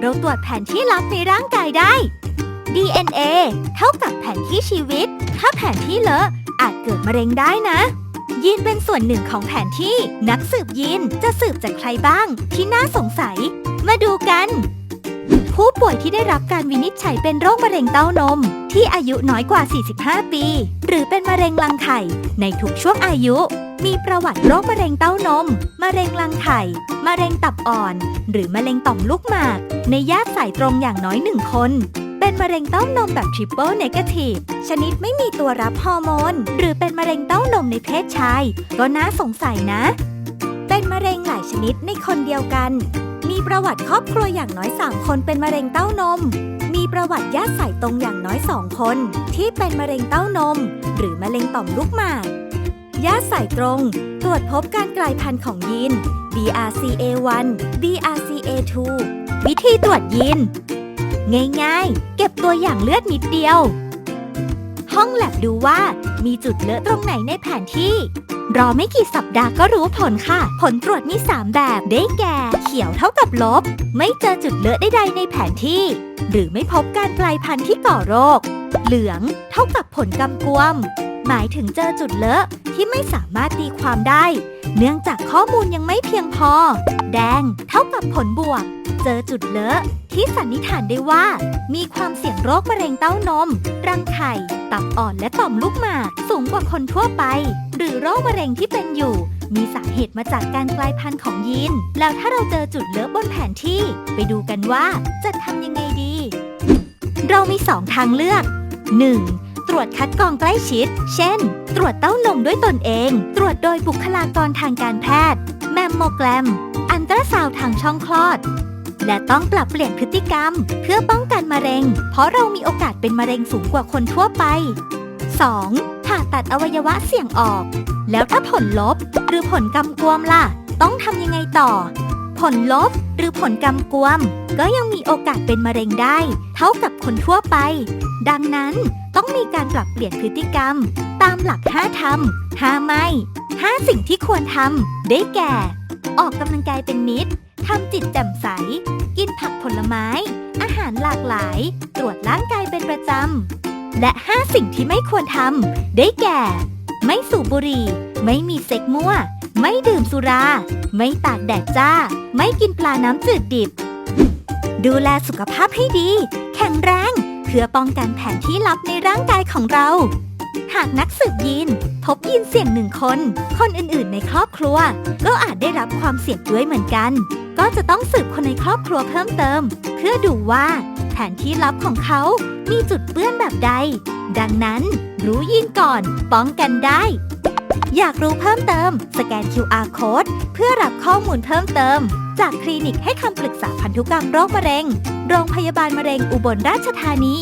เราตรวจแผนที่ลับในร่างกายได้ DNA เท่ากับแผนที่ชีวิต ถ้าแผนที่เลอะอาจเกิดมะเร็งได้นะ ยีนเป็นส่วนหนึ่งของแผนที่ นักสืบยีนจะสืบจากใครบ้างที่น่าสงสัย มาดูกัน ผู้ป่วยที่ได้รับการวินิจฉัยเป็นโรคมะเร็งเต้านม ที่อายุน้อยกว่า 45 ปี หรือเป็นมะเร็งรังไข่ ในทุกช่วงอายุ มีประวัติโรคมะเร็งเต้านม มะเร็งรังไข่ มะเร็งตับอ่อน หรือมะเร็งต่อมลูกหมาก ในญาติสายตรงอย่างน้อยหนึ่งคน เป็นมะเร็งเต้านมแบบ triple negative ชนิดไม่มีตัวรับฮอร์โมน หรือเป็นมะเร็งเต้านมในเพศชาย ก็น่าสงสัยนะ เป็นมะเร็งหลายชนิดในคนเดียวกัน มีประวัติครอบครัวอย่างน้อย 3 คนเป็นมะเร็งเต้านม มีประวัติญาติสายตรงอย่างน้อย2คน ที่เป็นมะเร็งเต้านม หรือมะเร็งต่อมลูกหมากญาติสายตรง ตรวจพบการกลายพันธุ์ของยีน BRCA1 BRCA2 วิธีตรวจยีน ง่ายๆ เก็บตัวอย่างเลือดนิดเดียว ห้องแลบดูว่า มีจุดเลอะตรงไหนในแผนที่ รอไม่กี่สัปดาห์ก็รู้ผลค่ะ ผลตรวจมี 3 แบบได้แก่ เขียวเท่ากับลบ ไม่เจอจุดเลอะใดๆในแผนที่ หรือไม่พบการกลายพันธุ์ที่ก่อโรค เหลืองเท่ากับผลกำกวม หมายถึงเจอจุดเลอะที่ไม่สามารถตีความได้ เนื่องจากข้อมูลยังไม่เพียงพอ แดงเท่ากับผลบวก เจอจุดเลอะที่สันนิษฐานได้ว่า มีความเสี่ยงโรคมะเร็งเต้านม รังไข่ ตับอ่อนและต่อมลูกหมาก สูงกว่าคนทั่วไป หรือโรคมะเร็งที่เป็นอยู่ มีสาเหตุมาจากการกลายพันธุ์ของยีน แล้วถ้าเราเจอจุดเลอะบนแผนที่ ไปดูกันว่าจะทำยังไงดี เรามีสองทางเลือก 1. ตรวจคัดกรองใกล้ชิด เช่น ตรวจเต้านมด้วยตนเอง ตรวจโดยบุคลากรทางการแพทย์ แมมโมแกรม อันตราซาวทางช่องคลอด และต้องปรับเปลี่ยนพฤติกรรม เพื่อป้องกันมะเร็ง เพราะเรามีโอกาสเป็นมะเร็งสูงกว่าคนทั่วไป 2. ผ่าตัดอวัยวะเสี่ยงออก แล้วถ้าผลลบ หรือผลกำกวมล่ะ ต้องทำยังไงต่อ ผลลบหรือผลกำกวม ก็ยังมีโอกาสเป็นมะเร็งได้ เท่ากับคนทั่วไป ดังนั้นต้องมีการปรับเปลี่ยนพฤติกรรม ตามหลัก5ทำ5ไม่ 5 สิ่งที่ควรทำได้แก่ ออกกำลังกายเป็นมิตร ทำจิตแจ่มใส กินผักผลไม้ อาหารหลากหลาย ตรวจร่างกายเป็นประจำ และ 5 สิ่งที่ไม่ควรทำ ได้แก่ ไม่สูบบุหรี่ ไม่มีเซ็กมั่ว ไม่ดื่มสุรา ไม่ตากแดดจ้า ไม่กินปลาน้ำจืดดิบ ดูแลสุขภาพให้ดี แข็งแรง เพื่อป้องกันแผนที่ลับในร่างกายของเรา หากนักสืบยีน พบยีนเสี่ยงหนึ่งคน คนอื่นๆ ในครอบครัว ก็อาจได้รับความเสี่ยงด้วยเหมือนกัน ก็จะต้องสืบคนในครอบครัวเพิ่มเติม เพื่อดูว่าแผนที่ลับของเขา มีจุดเปื้อนแบบใด ดังนั้นรู้ยีนก่อน ป้องกันได้ อยากรู้เพิ่มเติม สแกน QR code เพื่อรับข้อมูลเพิ่มเติม จากคลินิกให้คำปรึกษาพันธุกรรมโรคมะเร็ง โรงพยาบาลมะเร็งอุบลราชธานี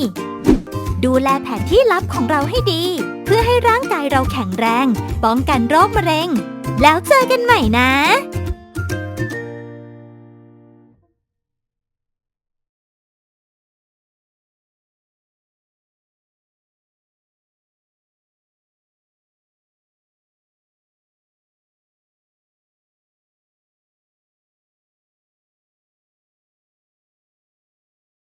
ดูแลแผนที่ลับของเราให้ดี เพื่อให้ร่างกายเราแข็งแรง ป้องกันโรคมะเร็ง แล้วเจอกันใหม่นะ